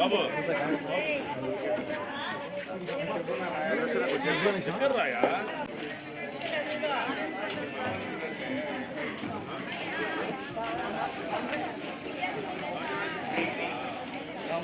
Bapak, ini ya.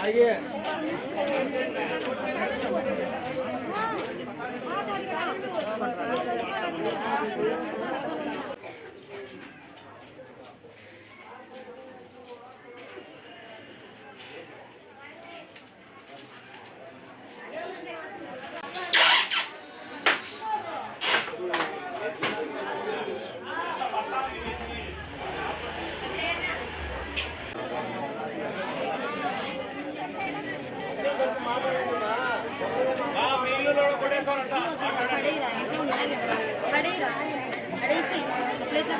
ಹಾಗೆ పడేరా. పడేసి. ప్లేస్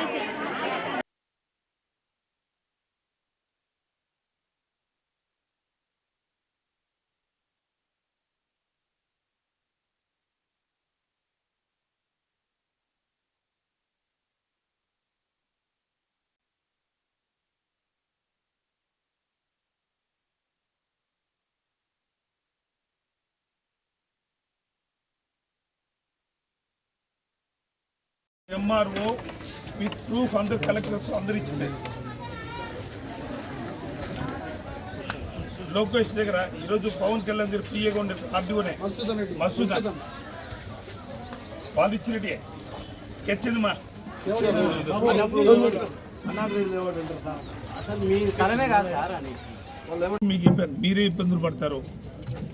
ఎంఆర్ఓ విత్ ప్రూఫ్ అందరు కలెక్టర్స్ అందరు ఇచ్చింది. లోకేష్ దగ్గర ఈరోజు పవన్ కళ్యాణ్ దగ్గర పిఏగా ఉండే ఆర్డీఓనే మసూద్ వాళ్ళు ఇచ్చినట్టే స్కెచ్ మా మీకు చెప్పారు మీరే ఇబ్బందులు పడతారు.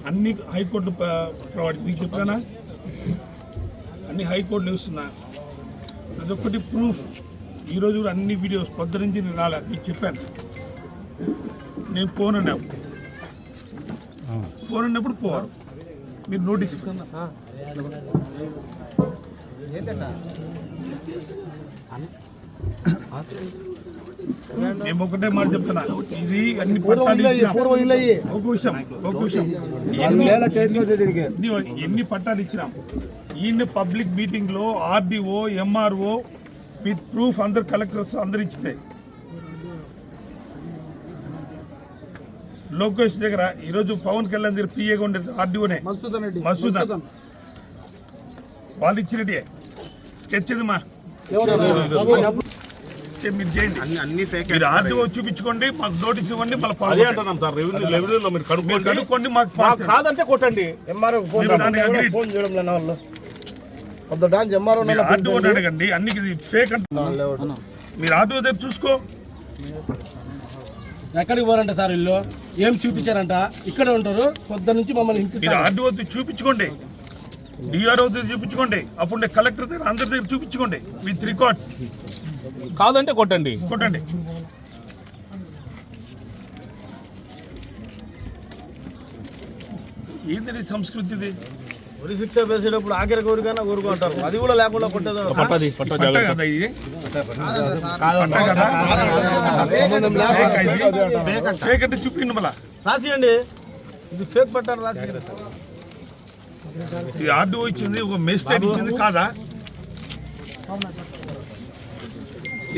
అన్ని హైకోర్టు ప్రొవైడ్ మీకు చెప్పానా? అన్ని హైకోర్టులు ఇస్తున్నా అదొకటి ప్రూఫ్ ఈరోజు కూడా అన్ని వీడియోస్ పొద్దు నుంచి నేను రాలే నీకు చెప్పాను. నేను ఫోన్ అన్నా ఫోన్ అన్నప్పుడు పోరు. మీరు నోటీస్ మేము ఒకటే మాట చెప్తున్నా. ఇది అన్ని పట్టాలు ఇచ్చినాం. ఒక విషయం ఒక విషయం ఎన్ని పట్టాలు ఇచ్చినాం. ఈయన పబ్లిక్ మీటింగ్లో ఆర్డీఓ ఎంఆర్ఓ విత్ ప్రూఫ్ అందరు కలెక్టర్స్ అందరు ఇచ్చినాయి లోకేష్ దగ్గర ఈరోజు పవన్ కళ్యాణ్ దగ్గర పిఏగా ఉండే ఆర్డీఓనే. మసూద్ వాళ్ళు ఇచ్చినట్టే స్కెచ్ మా మీరు చేయండి. అన్ని ఫేక్ మీరు ఆర్డీఓ చూపించుకోండి మాకు నోటీస్ ఇవ్వండి మళ్ళీ అదే. అంటున్నాం సార్ రెవెన్యూ రెవెన్యూలో మీరు మీరు కనుక్కోండి. కనుక్కోండి మాకు కాదంటే కొట్టండి. ఎంఆర్ఓ ఫోన్ చేయడం. లేని వాళ్ళు కొద్ది డాన్స్ ఎంఆర్ఓ అడగండి అన్ని ఇది ఫేక్ అంటే మీరు ఆర్డీఓ దగ్గర చూసుకో. ఎక్కడికి పోరంట సార్ ఇల్లు ఏం చూపించారంట? ఇక్కడ ఉంటారు. పొద్దు నుంచి మమ్మల్ని మీరు దగ్గర చూపించుకోండి. డిఆర్ఓ దగ్గర చూపించుకోండి. అప్పుడు కలెక్టర్ దగ్గర అందరి దగ్గర చూపించుకోండి. విత్ రికార్డ్స్ కాదంటే కొట్టండి. కొట్టండి. ఏంది సంస్కృతి ఇది ఉరి శిక్ష వేసేటప్పుడు ఆఖరి కోరికైనా కోరుకుంటారు. అది కూడా లేకుండా కొట్టేది. ఫేక్ అంటే- చూపించండి మళ్ళా. రాసియండి. ఇది ఫేక్ పట్టారు రాసి ఇది ఆర్డీఓ ఇచ్చింది ఒక మెజిస్ట్రేట్ ఇచ్చింది కాదా?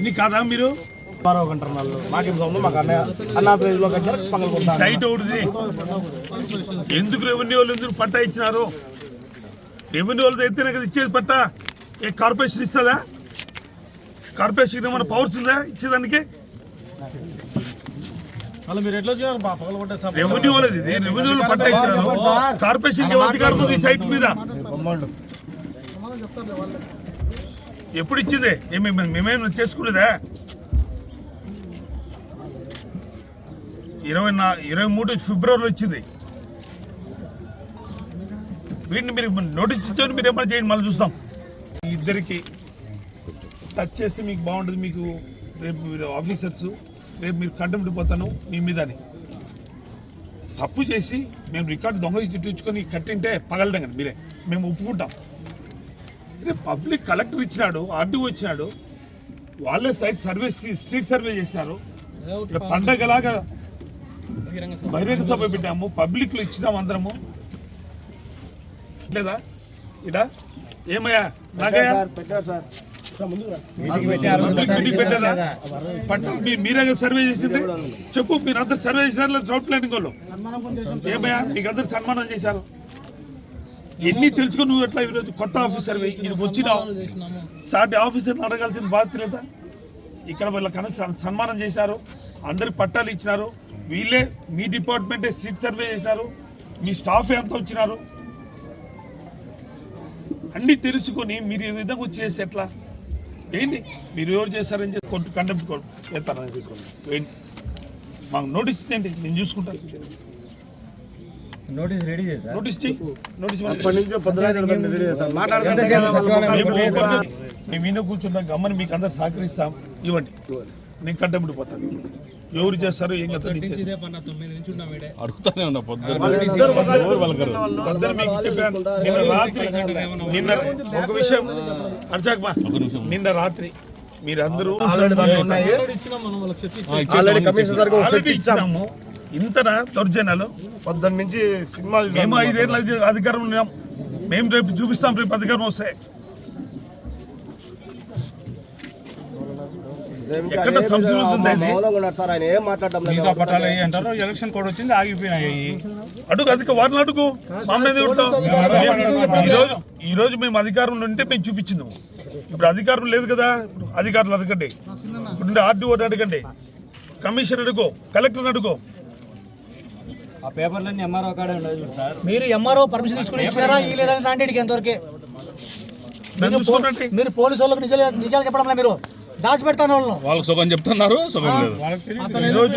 ఇది కాదా మీరు. సైట్ ఒకటిది. ఎందుకు రెవెన్యూ వాళ్ళు ఎందుకు పట్టా ఇచ్చినారు? రెవెన్యూ వాళ్ళతో అయితేనే కదా ఇచ్చేది పట్టా. ఏ కార్పొరేషన్ ఇస్తుందా? కార్పొరేషన్ ఏమైనా పవర్స్ ఉందా ఇచ్చేదానికి? రెవెన్యూ వాళ్ళది. రెవెన్యూ వాళ్ళు పట్టా ఇచ్చినారు? కార్పొరేషన్ అధికారం ఉంది ఈ సైట్ మీద? ఎప్పుడు ఇచ్చింది? ఏమి మేమేమైనా చేసుకునేదా? ఇరవై నా ఇరవై మూడు ఫిబ్రవరి వచ్చింది వీటిని మీరు నోటీస్ ఇచ్చారు మీరు ఏమైనా చేయండి మళ్ళీ చూస్తాం. ఇద్దరికి టచ్ చేసి మీకు బాగుంటుంది మీకు రేపు మీరు ఆఫీసర్స్ రేపు మీరు కంటెంప్ట్ పోతాను మీ మీదని. తప్పు చేసి మేము రికార్డు దొంగ చుట్టించుకొని కట్టింటే పగలదండి మీరే. మేము ఒప్పుకుంటాం. రేపు పబ్లిక్ కలెక్టర్ ఇచ్చినాడు ఆర్డీఓ ఇచ్చినాడు వాళ్ళే సైట్ సర్వే స్ట్రీట్ సర్వే చేసినారు. ఇక్కడ పండగలాగా బహిరంగ సభ? పెట్టాము పబ్లిక్లో ఇచ్చినాము అందరము. లేదా ఇడా? ఏమయ్యా? నాగయ్యా? మీరే సర్వే చేసింది? చెప్పు మీరు అందరు సర్వే చేసినారు రోడ్ ప్లానింగ్ వాళ్ళు? ఏమయ్యా? మీకు అందరు సన్మానం చేశారు. ఎన్ని తెలుసుకుని నువ్వు ఎట్లా ఈరోజు కొత్త ఆఫీసర్ ఇది వచ్చినావు? సాటి ఆఫీసర్ని అడగాల్సిన బాధ్యత లేదా? ఇక్కడ వాళ్ళకన్నా సన్- సన్మానం చేశారు. అందరికి పట్టాలు ఇచ్చినారు. వీళ్ళే మీ డిపార్ట్మెంటే స్ట్రీట్ సర్వే చేసినారు మీ స్టాఫ్ ఎంత వచ్చినారు? అన్నీ తెలుసుకొని మీరు ఈ విధంగా వచ్చి ఎట్లా? ఏంటి? మీరు ఎవరు చేశారని చెప్పి కొట్టు కండెప్ట్ కొట్టు వేస్తారని తీసుకోండి ఏంటి? మాకు నోటీస్ ఇచ్చేయండి. నేను చూసుకుంటాను. నోటీస్ రెడీ చేసా నోటీస్ చెయ్యి నోటీస్ ఇవ్వండి. అప్పటి నుంచి పొద్దున రెడీ చేశాను మేము ఊరుకోండి. మేము ఈయన కూర్చుంటాం గమ్మని మీకు అందరు సహకరిస్తాం. ఇవ్వండి. నేను కంటెంప్ట్ పోతాను ఎవరు చేస్తారు ఏం కదా అడుగుతానే ఉన్నా నిన్న రాత్రి నిన్న ఒక విషయం అర్జాక్ మా నిన్న రాత్రి మీరందరూ ఆల్రెడీ ఇంతనా దౌర్జన్యాలు? పొద్దున్న నుంచి సినిమా మేము ఐదేళ్ళ అధికారం ఉన్నాం. మేము రేపు చూపిస్తాం రేపు అధికారం వస్తే. ఎక్కడ సంస్కృతి ఉంది ఇది? సార్ ఆయన ఏం మాట్లాడడం లేదు. మిగతా పట్టాలు అయ్యి అంటారు. ఎలక్షన్ కోడ్ వచ్చింది ఆగిపోయినాయి. అయ్యి. అడుగు అధిక వారిని అడుగు. మా మీద కొడతావు. ఈ రోజు ఈ రోజు మేము అధికారంలో ఉంటే మేము చూపించింది. ఇప్పుడు అధికారం లేదు కదా? అధికారులు అడగండి. ఇప్పుడు ఆర్డీఓ అడగండి. కమిషనర్ అడుగు కలెక్టర్ అడుగు. ఆ పేపర్లన్నీ ఎంఆర్ఓ కాడే ఉండదు సార్. మీరు ఎంఆర్ఓ పర్మిషన్ తీసుకుని ఇచ్చారా? ఈ లేదని రాండికి ఎంతవరకే? మీరు పోలీసు వాళ్ళకి నిజాలు నిజాలు చెప్పడంలో మీరు దాచి పెడతాను వాళ్ళను. వాళ్ళకి సుఖం చెప్తున్నారు సుఖం లేదు. ఈ రోజు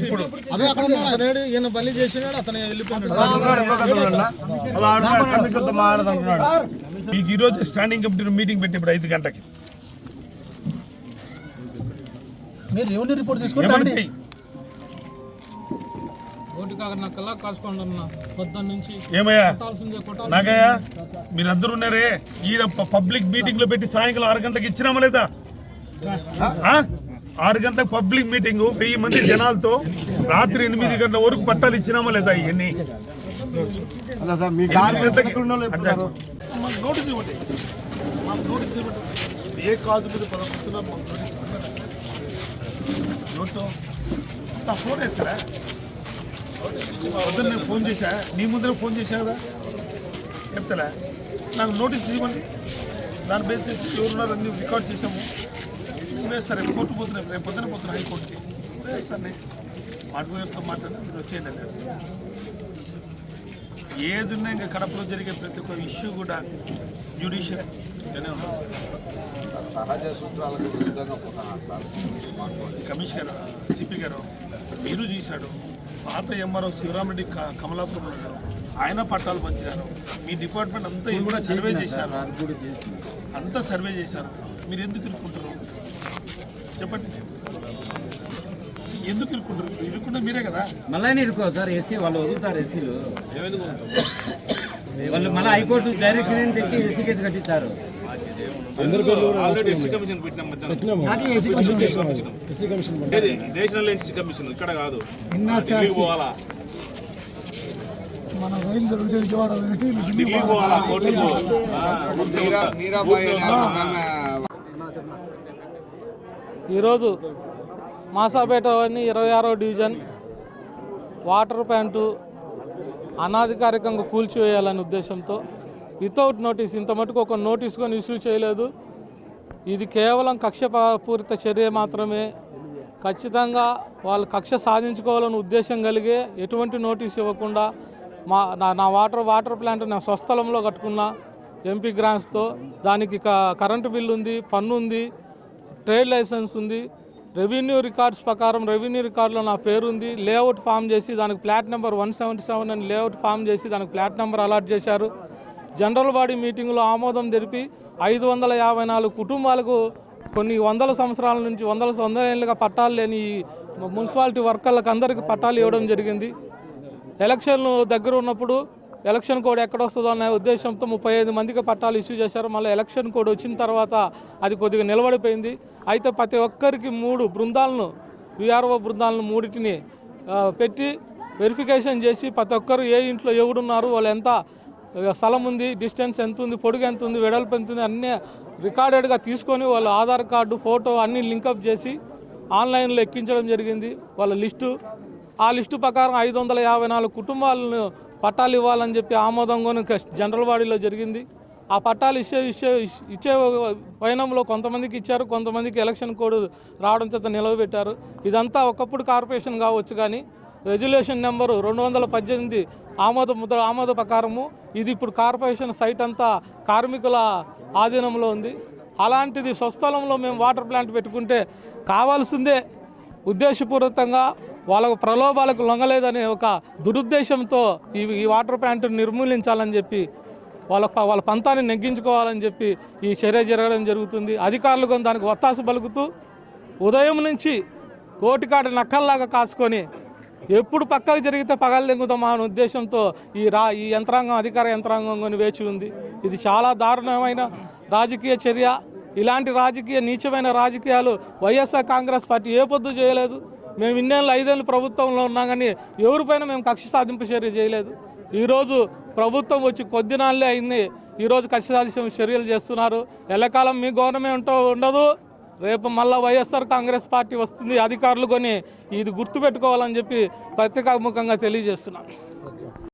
ఇప్పుడు అదే అక్కడ ఉన్నాడు. ఈయన బలి చేసినాడు అతను వెళ్ళిపోయినాడు. ఉన్నాడు, ఇంకొక అతను ఉన్నాడు. అలా ఆడుతున్నాడు, కమిషనర్తో మాట్లాడుతున్నాడు మీకు ఈ రోజు స్టాండింగ్ కమిటీ మీటింగ్ పెట్టి ఇప్పుడు ఐదు గంటకి మీరు రెవెన్యూ రిపోర్ట్ తీసుకుని కాసుకోండి అన్న. పొద్దున్న నుంచి ఏమయ్యా? నాగయ్య మీరందరూ ఉన్నారే ఈడ ప- పబ్లిక్ మీటింగ్లో పెట్టి సాయంకాలం ఆరు గంటలకు ఇచ్చినామా లేదా? ఆ? ఆరు గంటలకు పబ్లిక్ మీటింగ్ వెయ్యి మంది జనాలతో రాత్రి ఎనిమిది గంటల వరకు పట్టాలు ఇచ్చినామా లేదా ఇవన్నీ? నోటీస్ ఇవ్వండి. మాకు నోటీస్ ఇవ్వండి. ఏ కాజు మీద మాకు నోటీస్ ఇవ్వండి ఫోన్ ఎత్తరా? పొద్దున్న నేను ఫోన్ చేశా? నీ ముందర ఫోన్ చేశా కదా ఎత్తలే నాకు నోటీస్ ఇవ్వండి. దాని బేస్ చేసి ఎవరున్నారు అన్ని రికార్డ్ చేసాము వేస్తారు రేపు కోర్టు పోతున్నాయి రేపు పొద్దున పోతున్నాయి హైకోర్టుకి. వేస్తాను చెప్తా మాట్లాడి మీరు వచ్చేయండి అన్నారు. ఏదున్నా ఇంకా కడపలో జరిగే ప్రతి ఒక్క ఇష్యూ కూడా జ్యుడిషియల్ కమిషనర్ సిపి గారు మీరు చూశాడు పాత ఎంఆర్ఓ శివరామరెడ్డి కమలాపురం ఉన్నాడు ఆయన పట్టాలు పంచినారు మీ డిపార్ట్మెంట్ అంతా ఇది కూడా సర్వే చేశారు. అంతా సర్వే చేశారు. మీరు ఎందుకు ఇరుక్కుంటారు చెప్పండి. ఎందుకు ఇరుక్కుంటారు ఇరుక్కుంటే మీరే కదా. మళ్ళీ ఇరుకో సార్ ఎస్సీ వాళ్ళు వదులుతారు ఎస్సీలు వాళ్ళు మళ్ళీ హైకోర్టు డైరెక్షన్ తెచ్చి ఎస్సీ కేసు కట్టించారు? ఆల్రెడీ ఎస్సీ కమిషన్ పెట్టినాం? నేషనల్ ఎన్సీ కమిషన్ ఇక్కడ కాదు. ఈరోజు మాసాపేట అని ఇరవై ఆరో డివిజన్ వాటర్ ప్యాంటు అనాధికారికంగా కూల్చివేయాలనే ఉద్దేశంతో వితౌట్ నోటీస్ ఇంత మటుకు ఒక నోటీస్ కొని ఇష్యూ చేయలేదు. ఇది కేవలం కక్షపూరిత చర్య మాత్రమే. ఖచ్చితంగా వాళ్ళు కక్ష సాధించుకోవాలని ఉద్దేశం కలిగే ఎటువంటి నోటీస్ ఇవ్వకుండా మా నా నా వాటర్ వాటర్ ప్లాంట్ నా స్వస్థలంలో కట్టుకున్నా ఎంపీ గ్రాంట్స్తో దానికి క- కరెంటు బిల్లు ఉంది పన్ను ఉంది ట్రేడ్ లైసెన్స్ ఉంది రెవెన్యూ రికార్డ్స్ ప్రకారం రెవెన్యూ రికార్డులో నా పేరు ఉంది లేఅవుట్ ఫామ్ చేసి దానికి plot number one seventy seven అని లేఅవుట్ ఫామ్ చేసి దానికి ప్లాట్ నెంబర్ అలాట్ చేశారు. జనరల్ బాడీ మీటింగ్లో ఆమోదం జరిపి ఐదు వందల యాభై నాలుగు కుటుంబాలకు కొన్ని వందల సంవత్సరాల నుంచి వందల వందల ఏళ్ళుగా పట్టాలు లేని ఈ మున్సిపాలిటీ వర్కర్లకు అందరికీ పట్టాలు ఇవ్వడం జరిగింది. ఎలక్షన్లు దగ్గర ఉన్నప్పుడు ఎలక్షన్ కోడ్ ఎక్కడ వస్తుందో అనే ఉద్దేశంతో ముప్పై ఐదు మందికి పట్టాలు ఇష్యూ చేశారు. మళ్ళీ ఎలక్షన్ కోడ్ వచ్చిన తర్వాత అది కొద్దిగా నిలబడిపోయింది. అయితే ప్రతి ఒక్కరికి మూడు బృందాలను విఆర్ఓ బృందాలను మూడింటిని పెట్టి వెరిఫికేషన్ చేసి ప్రతి ఒక్కరు ఏ ఇంట్లో ఎవడున్నారు వాళ్ళు ఎంత స్థలం ఉంది డిస్టెన్స్ ఎంత ఉంది పొడుగు ఎంత ఉంది వెడల్పు ఎంత ఉంది అన్నీ రికార్డెడ్గా తీసుకొని వాళ్ళ ఆధార్ కార్డు ఫోటో అన్నీ లింకప్ చేసి ఆన్లైన్లో ఎక్కించడం జరిగింది. వాళ్ళ లిస్టు ఆ లిస్టు ప్రకారం ఐదు వందల యాభై నాలుగు కుటుంబాలను పట్టాలు ఇవ్వాలని చెప్పి ఆమోదం కొని జనరల్ బాడీలో జరిగింది. ఆ పట్టాలు ఇచ్చే ఇచ్చే ఇచ్చే పయనంలో కొంతమందికి ఇచ్చారు కొంతమందికి ఎలక్షన్ కోడ్ రావడం చేత నిలవబెట్టారు. ఇదంతా ఒకప్పుడు కార్పొరేషన్ కావచ్చు కానీ రెజల్యూషన్ నెంబరు రెండు వందల పద్దెనిమిది ఆమోద ముద్ర ఆమోద ప్రకారము. ఇది ఇప్పుడు కార్పొరేషన్ సైట్ అంతా కార్మికుల ఆధీనంలో ఉంది. అలాంటిది స్వస్థలంలో మేము వాటర్ ప్లాంట్ పెట్టుకుంటే కావాల్సిందే ఉద్దేశపూర్వకంగా వాళ్ళకు ప్రలోభాలకు లొంగలేదనే ఒక దురుద్దేశంతో ఈ ఈ వాటర్ ప్లాంట్ను నిర్మూలించాలని చెప్పి వాళ్ళ ప- వాళ్ళ పంతాన్ని నెగ్గించుకోవాలని చెప్పి ఈ చర్య జరగడం జరుగుతుంది. అధికారులు కొన్ని దానికి ఒత్తాసు పలుకుతూ ఉదయం నుంచి కోటికాడ నక్కల్లాగా కాసుకొని ఎప్పుడు పక్కకు జరిగితే పగలు దెంగుతామా అనే ఉద్దేశంతో ఈ రా ఈ యంత్రాంగం అధికార యంత్రాంగం కొని వేచి ఉంది. ఇది చాలా దారుణమైన రాజకీయ చర్య. ఇలాంటి రాజకీయ నీచమైన రాజకీయాలు వైఎస్ఆర్ కాంగ్రెస్ పార్టీ ఏ పొద్దు చేయలేదు. మేము ఇన్నేళ్ళు ఐదేళ్ళు ప్రభుత్వంలో ఉన్నాం కానీ ఎవరిపైన మేము కక్ష సాధింపు చర్య చేయలేదు. ఈరోజు ప్రభుత్వం వచ్చి కొద్ది నాళ్ళే అయింది. ఈరోజు కక్ష సాధింపు చర్యలు చేస్తున్నారు. ఎల్లకాలం మీ గవర్నమెంట్ ఉండదు. రేపు మళ్ళా వైఎస్ఆర్ కాంగ్రెస్ పార్టీ వస్తుంది అధికారులు కొని ఇది గుర్తుపెట్టుకోవాలని చెప్పి పత్రికాముఖంగా తెలియజేస్తున్నాను.